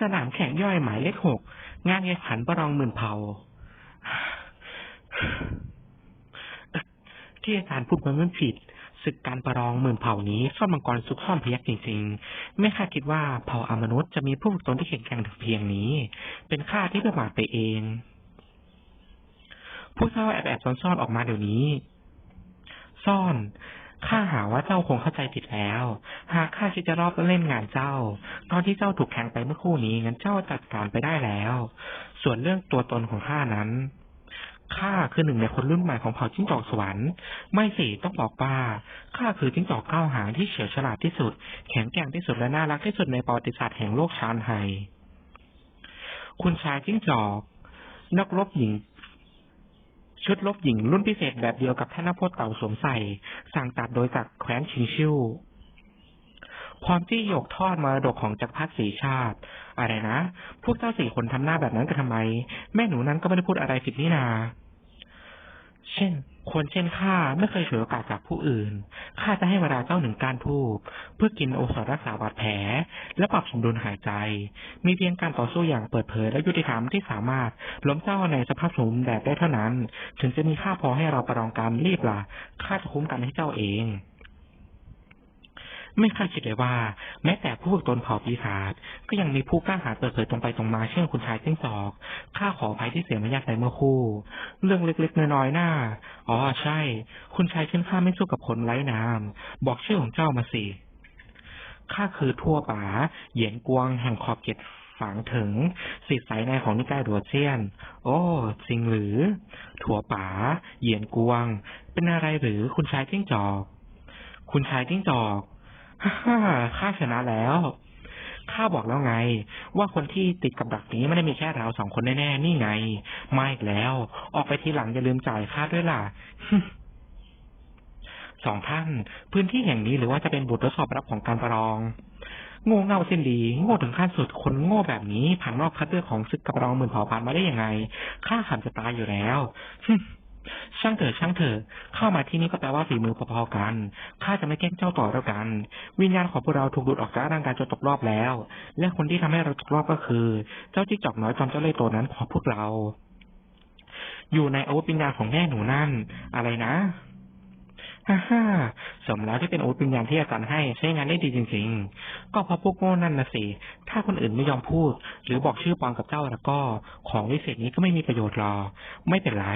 สนามแข่งย่อยหมายเลขหกงานแข่งขันประลองหมื่นเผาที่อาจารย์พูดมันไม่ผิดศึกการประลองหมื่นเผ่านี้ซ่อนมังกรซุกซ่อนพยักจริงๆ ไม่คาดคิดว่าเผ่าอามนุษย์จะมีผู้ฝึกตนที่แข็งแกร่งถึงเพียงนี้ เป็นข้าที่ประมาทไปเองผู้เจ้าแอบแอบซ่อนๆออกมาเดี๋ยวนี้ ซ่อน ข้าหาว่าเจ้าคงเข้าใจผิดแล้ว หากข้าคิดจะรอบเล่นงานเจ้า ตอนที่เจ้าถูกแทงไปเมื่อคู่นี้งั้นเจ้าจัดการไปได้แล้ว ส่วนเรื่องตัวตนของข้านั้นข้าคือหนึ่งในคนรุ่นใหม่ของเผ่าจิ้งจอกสวรรค์ ไม่สิต้องบอกว่าข้าคือจิ้งจอกเก้าหางที่เฉียวฉลาดที่สุด แข็งแกร่งที่สุดและน่ารักที่สุดในประวัติศาสตร์แห่งโลกชานไฮคุณชายจิ้งจอก นักรบหญิง ชุดลบหญิงรุ่นพิเศษแบบเดียวกับท่านพจน์เต่าสวมใส่ สั่งตัดโดยจากแคว้นชิงชิวความที่ยกทอดมรดกของจักรพรรดิสีชาติ อะไรนะ พวกเจ้าสี่คนทำหน้าแบบนั้นกันทำไม แม่หนูนั้นก็ไม่ได้พูดอะไรผิดนี่นา เช่น คนเช่นข้าไม่เคยฉวยโอกาสจากผู้อื่น ข้าจะให้เวลาเจ้าหนึ่งการทูบเพื่อกินโอสถรักษาบาดแผล และปรับสมดุลหายใจ มีเพียงการต่อสู้อย่างเปิดเผยและยุติธรรมที่สามารถล้มเจ้าในสภาพสมแบบได้เท่านั้น ถึงจะมีค่าพอให้เราประลองการรีบล่ะข้าจะคุ้มกันให้เจ้าเอง ไม่คาดคิดเลยว่า แม้แต่ผู้ฝึกตนเผ่าปีศาจก็ยังมีผู้กล้าหาญเปิดเผยตรงไปตรงมาเช่นคุณชายเส้นศอกข้าขออภัยที่เสียมารยาทไปเมื่อคู่ เรื่องเล็กๆน้อยๆหน้าอ๋อใช่ คุณชายเช่นข้าไม่สู้กับคนไร้นามบอกชื่อของเจ้ามาสิข้าคือทั่วป๋าเหยียนกวงแห่งขอบเขตฝังถึงสิทธิสายในของนิกายดัวเจียน โอ้จริงหรือ ถั่วป๋า เหยียนกวง เป็นอะไรหรือคุณชายจิ้งจอก คุณชายจิ้งจอก ฮ่าข้าชนะแล้วข้าบอกแล้วไง ว่าคนที่ติดกับดักนี้ไม่ได้มีแค่เราสองคนแน่ๆนี่ไงไม่อีกแล้ว ออกไปทีหลังอย่าลืมจ่ายค่าด้วยล่ะสองท่าน พื้นที่แห่งนี้หรือว่าจะเป็นบททดสอบรับของการประลอง โง่เง่าเส้นดี โง่ถึงขั้นสุดคนโง่แบบนี้ผ่านรอบคัดเลือกของศึกกับรองหมื่นเผ่าพันธุ์มาได้ยังไงข้าขำจะตายอยู่แล้ว ช่างเถอะช่างเถอะเข้ามาที่นี่ก็แปลว่าฝีมือพอๆกันข้าจะไม่แกล้งเจ้าต่อแล้วกัน วิญญาณของพวกเราถูกดูดออกจากร่างกายจนตกรอบแล้ว และคนที่ทำให้เราตกรอบก็คือ เจ้าจิ้งจอกน้อยจอมเจ้าเล่ห์ตัวนั้นของพวกเรา อยู่ในอาวุธวิญญาณของแม่หนูนั่น อะไรนะ ฮ่าฮ่าสมแล้วที่เป็นอาวุธวิญญาณที่อาจารย์ให้ใช้งานได้ดีจริง ๆ ก็เพราะพวกโง่นั่นนะสิ ถ้าคนอื่นไม่ยอมพูด หรือบอกชื่อปอมกับเจ้าแล้วก็ ของวิเศษนี้ก็ไม่มีประโยชน์หรอกไม่เป็นไร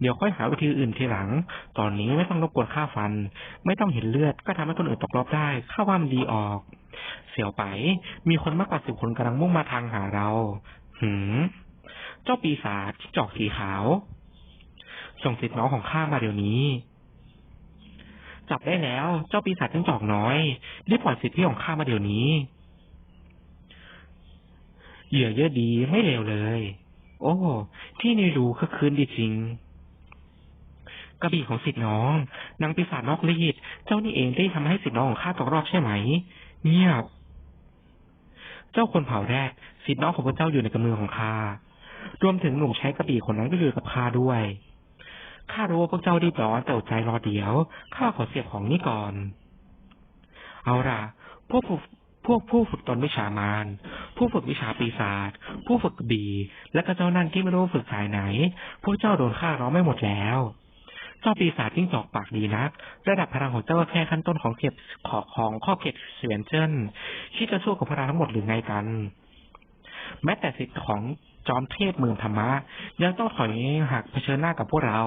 เดี๋ยวค่อยหาวิธีอื่นทีหลัง ตอนนี้ไม่ต้องรบกวนค่าฟัน ไม่ต้องเห็นเลือดก็ทำให้คนอื่นตกรอบได้ข้าว่ามันดีออก เสียวไป มีคนมากกว่าสิบคนกำลังมุ่งมาทางหาเรา หืม เจ้าปีศาจจอกสีขาว ส่งสิทธิ์น้องของข้ามาเดี๋ยวนี้ จับได้แล้ว เจ้าปีศาจจิ้งจอกน้อยรีบปล่อยสิทธิของข้ามาเดี๋ยวนี้ เหยื่อเยอะดีไม่เลวเลย โอ้ ที่นี่ดูคือคืนดีจริงกระบี่ของสิทธิ์น้องนางปีศาจนอกรีด เจ้านี่เองที่ทำให้สิทธิ์น้องของข้าตกรอบใช่ไหม เงียบ เจ้าคนเผาแรก สิทธิ์น้องของพระเจ้าอยู่ในกำมือของข้ารวมถึงหนุ่มใช้กระบี่คนนั้นก็อยู่กับข้าด้วย ข้ารู้ว่าพวกเจ้ารีบร้อนแต่อดใจรอเดี๋ยว ข้าขอเสียบของนี่ก่อน เอาล่ะ พวกผู้พวกผู้ฝึกตนวิชามาร ผู้ฝึกวิชาปีศาจ ผู้ฝึกบี และก็เจ้านั่นที่ไม่รู้ฝึกสายไหน พวกเจ้าโดนฆ่าร้องไม่หมดแล้ว เจ้าปีศาจจิ้งจอกปากดีนัก ระดับพลังของเจ้าแค่ขั้นต้นของเขตขอของข้อเขตเสวียนเจิ้นที่จะสู้กับพวกเราทั้งหมดหรือไงกัน แม้แต่สิทธิ์ของ จอมเทพเมืองธรรมะ ยังต้องถอยหักเผชิญหน้ากับพวกเรา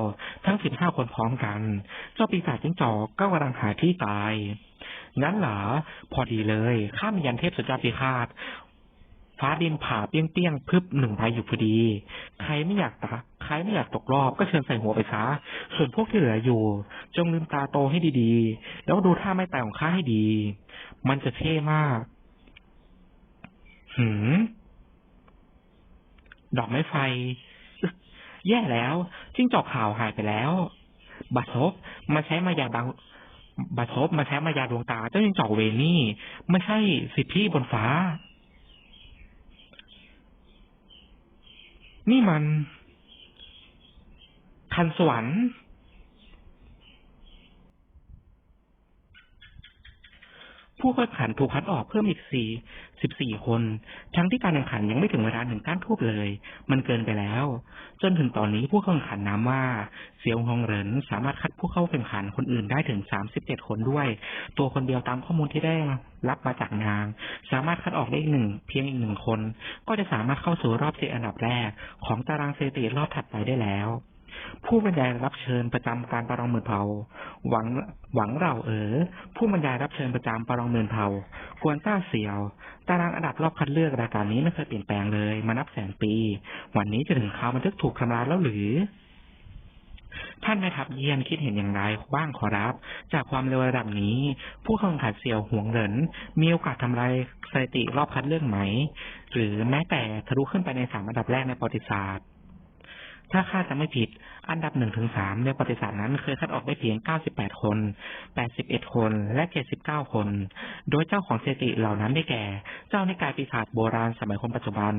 ทั้งสิบห้าคนพร้อมกัน เจ้าปีศาจจิ้งจอกก็กำลังหาที่ตาย งั้นเหรอ พอดีเลยข้ามียันเทพสุดยอดพิฆาตฟ้าดินผ่าเปี้ยงๆพึบหนึ่งใบอยู่พอดี ใครไม่อยากตาใครไม่อยากตกรอบก็เชิญใส่หัวไปซะ ส่วนพวกที่เหลืออยู่ จงลืมตาโตให้ดีๆ แล้วดูท่าไม่ตายของข้าให้ดี มันจะเท่มาก หืม ดอกไม้ไฟ แย่แล้วจิ้งจอกขาวหายไปแล้ว บัตทบมาใช้มายาบางบัตทบมาใช้มายาดวงตา เจ้าจิ้งจอกเวนี่ไม่ใช่สิทธิบนฟ้า นี่มันทันสวรรค์ ผู้แข่งขันถูกคัดออกเพิ่มอีกสี่สิบสี่คน ทั้งที่การแข่งขันยังไม่ถึงเวลาหนึ่งก้านทูบเลย มันเกินไปแล้ว จนถึงตอนนี้ผู้แข่งขันน้ำว่าเซียวฮองเหรินสามารถคัดผู้เข้าแข่งขันคนอื่นได้ถึงสามสิบเจ็ดคนด้วย ตัวคนเดียวตามข้อมูลที่ได้รับมาจากนาง สามารถคัดออกได้อีกหนึ่งเพียงอีกหนึ่งคน ก็จะสามารถเข้าสู่รอบสี่อันดับแรก ของตารางสถิติรอบถัดไปได้แล้ว ผู้บรรยายรับเชิญประจำการประลองหมื่นเผา หวังหวังเราเอ๋อผู้บรรยายรับเชิญประจำประลองหมื่นเผากวนต้าเสียว ตารางอันดับรอบคัดเลือกรายการนี้ไม่เคยเปลี่ยนแปลงเลย มานับแสนปี วันนี้จะถึงคราวบันทึกถูกทำลายแล้วหรือท่านแม่ทัพเยียนคิดเห็นอย่างไรบ้างขอรับ จากความเร็วระดับนี้ ผู้แข่งขันเสี่ยวหวงเหรินมีโอกาสทำลายสถิติรอบคัดเลือกไหม หรือแม้แต่ทะลุขึ้นไปในสามอันดับแรกในประวัติศาสตร์ ถ้าข้าจะไม่ผิด อันดับหนึ่งถึงสามในประวัติศาสตร์นั้นเคยคัดออกได้เพียง 98 คน 81 คน และ 79 คน โดยเจ้าของสถิติเหล่านั้นได้แก่ เจ้าในกายปีศาจโบราณสมัยคนปัจจุบัน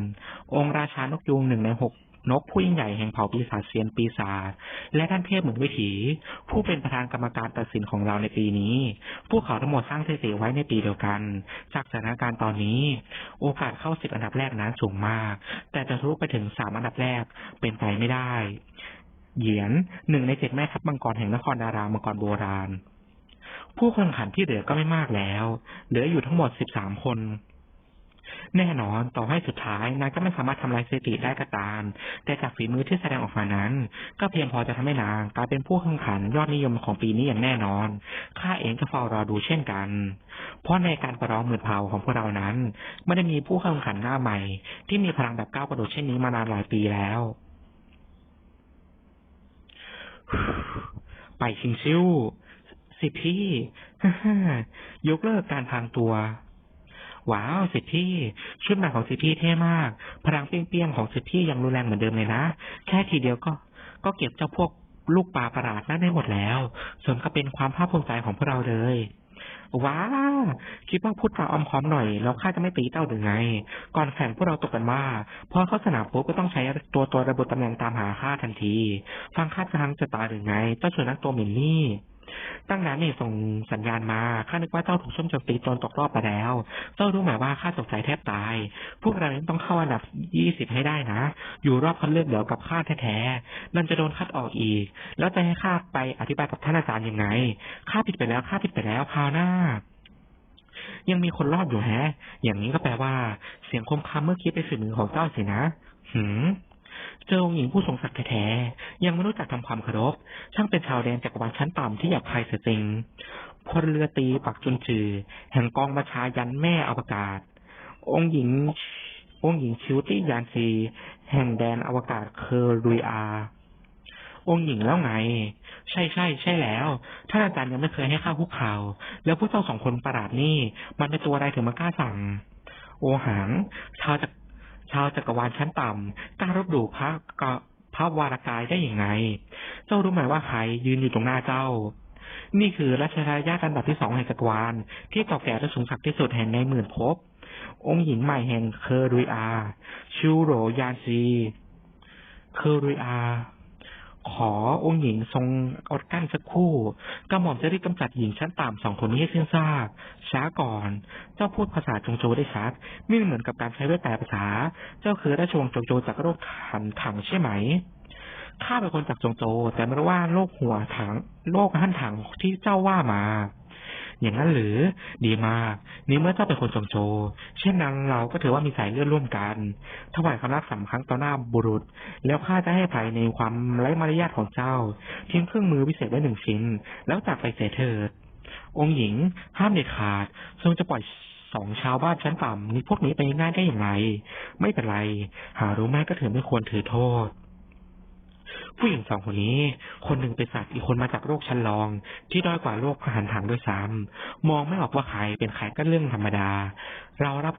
องค์ราชานกยูงหนึ่งในหก นกผู้ยิ่งใหญ่แห่งเผ่าปีศาจเซียนปีศาจและท่านเทพเหมือนวิถี ผู้เป็นประธานกรรมการตัดสินของเราในปีนี้ พวกเขาทั้งหมดสร้างสถิติไว้ในปีเดียวกัน จากสถานการณ์ตอนนี้ โอกาสเข้าสิบอันดับแรกนั้นสูงมาก แต่จะทะลุไปถึงสามอันดับแรกเป็นไปไม่ได้ เหยียนหนึ่งในเจ็ดแม่ทัพมังกรแห่งนครดารามังกรโบราณ ผู้แข่งขันที่เหลือก็ไม่มากแล้ว เหลืออยู่ทั้งหมดสิบสามคน แน่นอนต่อให้สุดท้ายนางก็ไม่สามารถทำลายสถิติได้ก็ตาม แต่จากฝีมือที่แสดงออกมานั้น ก็เพียงพอจะทำให้นางกลายเป็นผู้แข่งขันยอดนิยมของปีนี้อย่างแน่นอน ข้าเองก็เฝ้ารอดูเช่นกัน เพราะในการประลองหมื่นเผาของพวกเรานั้นไม่ได้มีผู้แข่งขันหน้าใหม่ ที่มีพลังแบบก้าวกระโดดเช่นนี้มานานหลายปีแล้วไปชิงชิวสิพี่ยกเลิกการพางตัว ว้าวสิพี่ชุดใหม่ของสิพี่เท่มาก พลังเปรี้ยงๆของสิพี่ยังรุนแรงเหมือนเดิมเลยนะ แค่ทีเดียวก็ ก็เก็บเจ้าพวกลูกปลาประหลาดนั่นได้หมดแล้วสมกับเป็นความภาคภูมิใจของพวกเราเลยว้าคิดว่าพูดจาออมค้อมหน่อยแล้วข้าจะไม่ตีเต้าหรือไง ก่อนแข่งพวกเราตกกันว่าพอเข้าสนามปุ๊บก็ต้องใช้ตัวตัวระบุตำแหน่งตามหาข้าทันที ฟังข้าจะทางจะตายหรือไง เจ้าชวนนักตัวม็นนี่ ตั้งนั้นเนี่ยส่งสัญญาณมาข้านึกว่าเจ้าถูกช่มจมตีจนตกรอบไปแล้ว เจ้ารู้ไหมว่าข้าตกใจแทบตาย พวกเราต้องเข้าอันดับยี่สิบให้ได้นะ อยู่รอบคัดเลือกเดี๋ยวกับข้าแท้ๆนั่นจะโดนคัดออกอีก แล้วจะให้ข้าไปอธิบายกับท่านอาจารย์ยังไงข้าผิดไปแล้วข้าผิดไปแล้วคราวหน้ายังมีคนรอดอยู่แฮะ อย่างนี้ก็แปลว่า เสียงคมคำเมื่อกี้เป็นสื่อมือของเจ้าสินะ หืม หญิงผู้ทรงศักดิ์แท้ๆยังไม่รู้จักทำความเคารพ ช่างเป็นชาวแดนจักรวาลชั้นต่ำที่หยาบคายเสียจริงพลเรือตีปักจุนจือ แห่งกองบัญชายันแม่อวกาศ องค์หญิง องค์หญิงชิวตี้ยานซีแห่งแดนอวกาศเคอร์รุยอา องค์หญิงแล้วไง ใช่ใช่ใช่แล้วท่านอาจารย์ยังไม่เคยให้ข้าคุกเข่าแล้วพวกเจ้าสองคนประหลาดนี่ มันเป็นตัวอะไรถึงมากล้าสั่ง โอหังชาวจัก ชาวจักรวาลชั้นต่ำกล้ารบดูพระกพระวารากายได้อย่างไง เจ้ารู้ไหมว่าใครยืนอยู่ตรงหน้าเจ้า นี่คือรัชทายาทอันดับที่สองแห่งจักรวาลที่เก่าแก่และสูงศักดิ์ที่สุดแห่งในหมื่นภพ องค์หญิงใหม่แห่งเคอรุยอา ชูโรยานซี เคอรุยอา ขอองค์หญิงทรงอดกั้นสักครู่กระหม่อมจะรีบกำจัดหญิงชั้นต่ำสองคนนี้ให้สิ้นซากช้าก่อน เจ้าพูดภาษาจงโจได้ชัด ไม่เหมือนกับการใช้เวทแปลภาษา เจ้าคือราชวงศ์จงโจจากโรคขันถังใช่ไหมข้าเป็นคนจากจงโจ แต่ไม่รู้ว่าโรคหัวถังโรคหั่นถังที่เจ้าว่ามา อย่างนั้นหรือดีมากนี่เมื่อเจ้าเป็นคนจงโจเช่นนั้นเราก็ถือว่ามีสายเลือดร่วมกัน ถวายคำรักสามครั้งต่อหน้าบุรุษ แล้วข้าจะให้ภัยในความไร้มารยาทของเจ้าทิ้งเครื่องมือพิเศษไว้หนึ่งชิ้น แล้วจากไปเสียเถิด องค์หญิง ห้ามเด็ดขาดทรงจะปล่อยสองชาวบ้านชั้นต่ำนี่พวกนี้ไปง่ายได้อย่างไร ไม่เป็นไร หารู้ไหมก็ถือไม่ควรถือโทษ ผู้หญิงสองคนนี้ คนหนึ่งเป็นสัตว์อีกคนมาจากโลกชั้นรอง ที่ด้อยกว่าโลกหันถังด้วยซ้ำมองไม่ออกว่าใครเป็นใครก็เรื่องธรรมดา เรารับ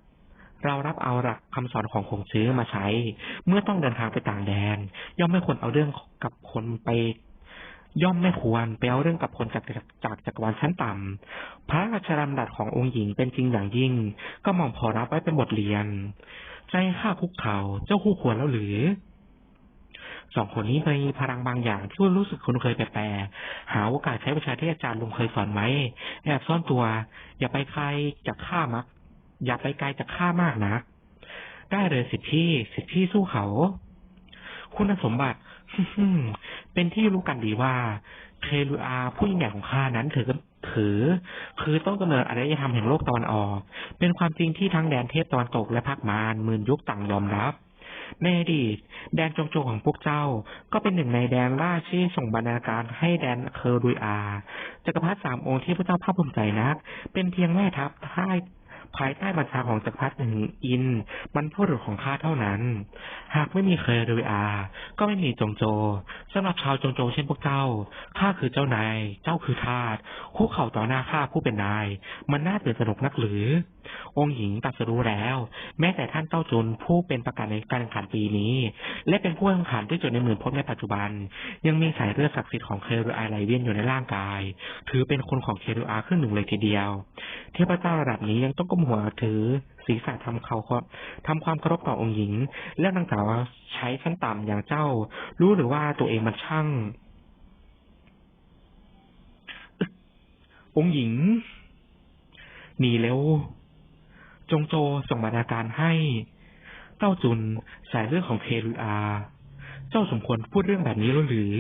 เรารับเอาหลักคำสอนของคงซื้อมาใช้ เมื่อต้องเดินทางไปต่างแดน ย่อมไม่ควรเอาเรื่องกับคนไป ย่อมไม่ควรไปเอาเรื่องกับคนจากจากจักรวาลชั้นต่ำพระราชดำรัสขององค์หญิงเป็นจริงอย่างยิ่ง ก็มองพอรับไว้เป็นบทเรียน ใจข้าคุกเขา่าเจ้าคู่ควรแล้วหรือ สองคนนี้มีพลังบางอย่างที่รู้สึกคุ้นเคยแปลกๆหาโอกาสใช้วิชาที่อาจารย์ลุงเคยสอนไว้แอบซ่อนตัว อย่าไปไกลจากข้ามัก อย่าไปไกลจากข้ามากนะ ได้เลยสิทธิสิทธิสู้เขา คุณสมบัติเป็นที่รู้กันดีว่าเคลูอาผู้ยิ่งใหญ่ของข้านั้นถือถือ คือต้นกำเนิดอารยธรรมแห่งโลกตะวันออก เป็นความจริงที่ทั้งแดนเทพตะวันตกและภาคมารหมื่นยุคต่างยอมรับ ในอดีตแดนจงโจของพวกเจ้า ก็เป็นหนึ่งในแดนล่าที่ส่งบรรณาการให้แดนเคอร์ดุยอาจักรพรรดิสามองค์ที่พระเจ้าภาคภูมิใจนัก เป็นเพียงแม่ทัพท้ภายใต้บัญชาของจักรพรรดิหนึ่งอินบรรพบุรุษของข้าเท่านั้น หากไม่มีเคอร์ดุยอา ก็ไม่มีจงโจสำหรับชาวจงโจเช่นพวกเจ้าข้าคือเจ้านาย เจ้าคือทาสคุกเข่าต่อหน้าข้าผู้เป็นนาย มันน่าตื่นสนุกนักหรือ องค์หญิงตรัสรู้แล้ว แม้แต่ท่านเจ้าจุนผู้เป็นประกาศในการแข่งขันปีนี้ และเป็นผู้แข่งขันที่สุดในหมื่นพบในปัจจุบัน ยังมีสายเลือดศักดิ์สิทธิ์ของเครูอาไลเวียนอยู่ในร่างกาย ถือเป็นคนของเครูอาครึ่งหนึ่งเลยทีเดียว เทพเจ้าระดับนี้ยังต้องก้มหัวถือศีรษะทำเขาทำความเคารพต่อองค์หญิง และนางสาวใช้ชั้นต่ำอย่างเจ้า รู้หรือว่าตัวเองมันช่างองค์หญิงหนีแล้ว จงโจส่งบรรณาการให้ เต้าจุนสายเรื่องของเครูอา เจ้าสมควรพูดเรื่องแบบนี้หรือ